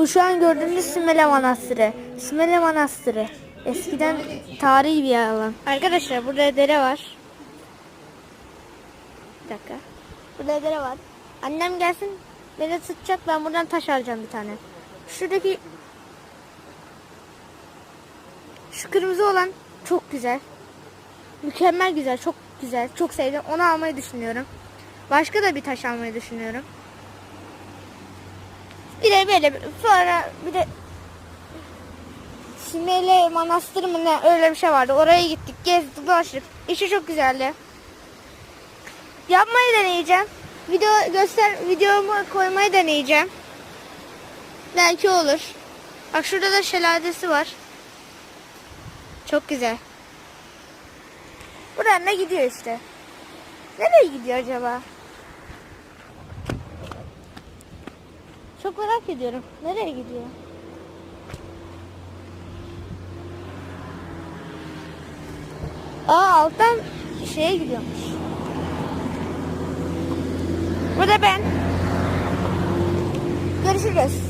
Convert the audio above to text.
Bu şu an gördüğünüz Simele Manastırı. Simele Manastırı. Eskiden tarihi bir alan. Arkadaşlar burada dere var. Bir dakika. Burada dere var. Annem gelsin beni tutacak ben buradan taş alacağım bir tane. Şuradaki şu kırmızı olan çok güzel. Mükemmel güzel, çok güzel. Çok sevdim. Onu almayı düşünüyorum. Başka da bir taş almayı düşünüyorum. Bir de böyle sonra bir de Simele Manastırı mı ne öyle bir şey vardı. Oraya gittik, gezdik, dolaştık. İşi çok güzeldi. Yapmayı deneyeceğim. Video göster videomu koymayı deneyeceğim. Belki olur. Bak şurada da şeladesi var. Çok güzel. Buradan ne gidiyor işte. Nereye gidiyor acaba? Çok merak ediyorum. Nereye gidiyor? Aa alttan şeye gidiyormuş. Bu da ben. Görüşürüz.